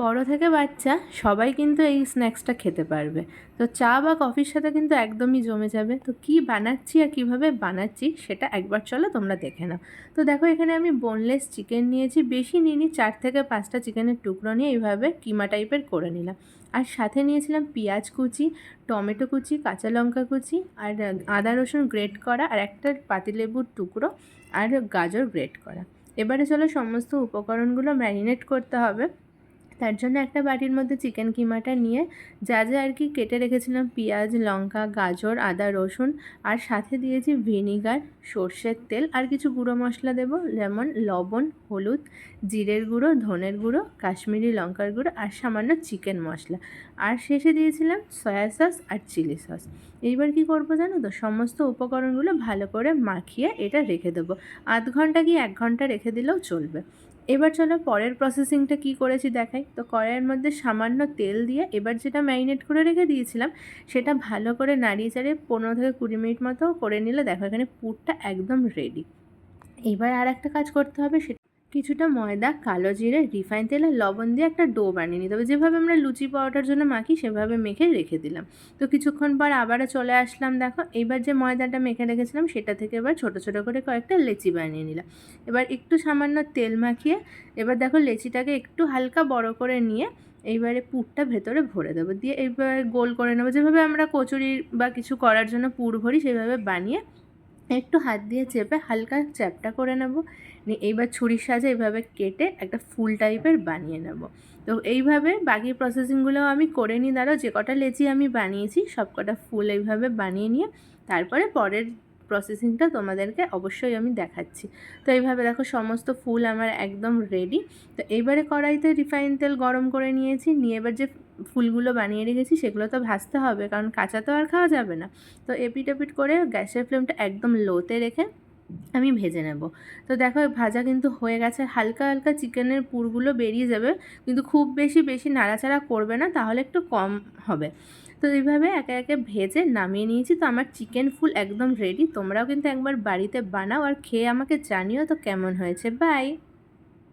বড় থেকে বাচ্চা, সবাই কিন্তু এই স্ন্যাক্সটা খেতে পারবে। তো চা বা কফির সাথে কিন্তু একদমই জমে যাবে। তো কি বানাচ্ছি আর কীভাবে বানাচ্ছি সেটা একবার চলো তোমরা দেখে নাও। তো দেখো এখানে আমি বোনলেস চিকেন নিয়েছি, বেশি নিইনি, চার থেকে পাঁচটা চিকেনের টুকরো নিয়ে এইভাবে কিমা টাইপের করে নিলাম। আর সাথে নিয়েছিলাম পেঁয়াজ কুচি, টমেটো কুচি, কাঁচা লঙ্কা কুচি, আর আদা রসুন গ্রেট করা, আর একটা পাতিলেবুর টুকরো, আর গাজর গ্রেট করা। এবারে চলো সমস্ত উপকরণগুলো ম্যারিনেট করতে হবে। তার জন্য একটা বাটির মধ্যে চিকেন কিমাটা নিয়ে যা যা আর কি কেটে রেখেছিলাম, পেঁয়াজ, লঙ্কা, গাজর, আদা, রসুন, আর সাথে দিয়েছি ভিনিগার সর্ষের তেল, আর কিছু গুঁড়ো মশলা দেবো, যেমন লবণ, হলুদ, জিরের গুঁড়ো, ধনের গুঁড়ো, কাশ্মীরি লঙ্কার গুঁড়ো, আর সামান্য চিকেন মশলা। আর শেষে দিয়েছিলাম সয়া সস আর চিলি সস এইবার কি করব জানো তো, সমস্ত উপকরণগুলো ভালো করে মাখিয়ে এটা রেখে দেবো। আধ ঘণ্টা কি এক ঘণ্টা রেখে দিলেও চলবে। এবার চলো পরের প্রসেসিংটা কি করেছি দেখাই। তো কড়াইয়ের মধ্যে সামান্য তেল দিয়ে এবার যেটা ম্যারিনেট করে রেখে দিয়েছিলাম, সেটা ভালো করে নাড়িয়ে চাড়িয়ে পনেরো থেকে কুড়ি মিনিট মতো করে নিলে দেখো এখানে পুরটা একদম রেডি এবার আর একটা কাজ করতে হবে, সেটা কিছুটা ময়দা, কালো জিরে, রিফাইন তেল আর লবণ দিয়ে একটা ডো বানিয়ে নিতে হবে যেভাবে আমরা লুচি পাউডার জন্য মাখি, সেভাবে মেখে রেখে দিলাম। তো কিছুক্ষণ পর আবারও চলে আসলাম, দেখো। এবার যে ময়দাটা মেখে রেখেছিলাম, সেটা থেকে এবার ছোটো ছোটো করে কয়েকটা লেচি বানিয়ে নিলাম। এবার একটু সামান্য তেল মাখিয়ে, এবার দেখো লেচিটাকে একটু হালকা বড় করে নিয়ে, এইবারে পুরটা ভেতরে ভরে দেবো। দিয়ে এইবার গোল করে নেব। যেভাবে আমরা কচুরি বা কিছু করার জন্য পুর ভরি, সেভাবে বানিয়ে একটু হাত দিয়ে চেপে হালকা চ্যাপটা করে নেব। নিয়ে এইবার ছুরির সাজে এইভাবে কেটে একটা ফুল টাইপের বানিয়ে নেব। তো এইভাবে বাকি প্রসেসিংগুলোও আমি করে নিই। দাঁড়াও, যে কটা লেচি আমি বানিয়েছি সব কটা ফুল এইভাবে বানিয়ে নিয়ে তারপরে পরের প্রসেসিংটা তোমাদেরকে অবশ্যই আমি দেখাচ্ছি। তো এইভাবে দেখো সমস্ত ফুল আমার একদম রেডি তো এইবারে কড়াইতে রিফাইন তেল গরম করে নিয়েছি। নিয়ে এবার যে ফুলগুলো বানিয়ে রেখেছি সেগুলো তো ভাজতে হবে, কারণ কাঁচা তো আর খাওয়া যাবে না। তো এপিট এপিট করে গ্যাসের ফ্লেমটা একদম লোতে রেখে আমি ভেজে নেব। তো দেখো ভাজা কিন্তু হয়ে গেছে। হালকা হালকা চিকেনের পুরগুলো বেরিয়ে যাবে। কিন্তু খুব বেশি বেশি নাড়াচাড়া করবে না, তাহলে একটু কম হবে। তো এইভাবে একে একে ভেজে নামিয়ে নিয়েছি। তো আমার চিকেন ফুল একদম রেডি তোমরাও কিন্তু একবার বাড়িতে বানাও আর খেয়ে আমাকে জানিও তো কেমন হয়েছে। বাই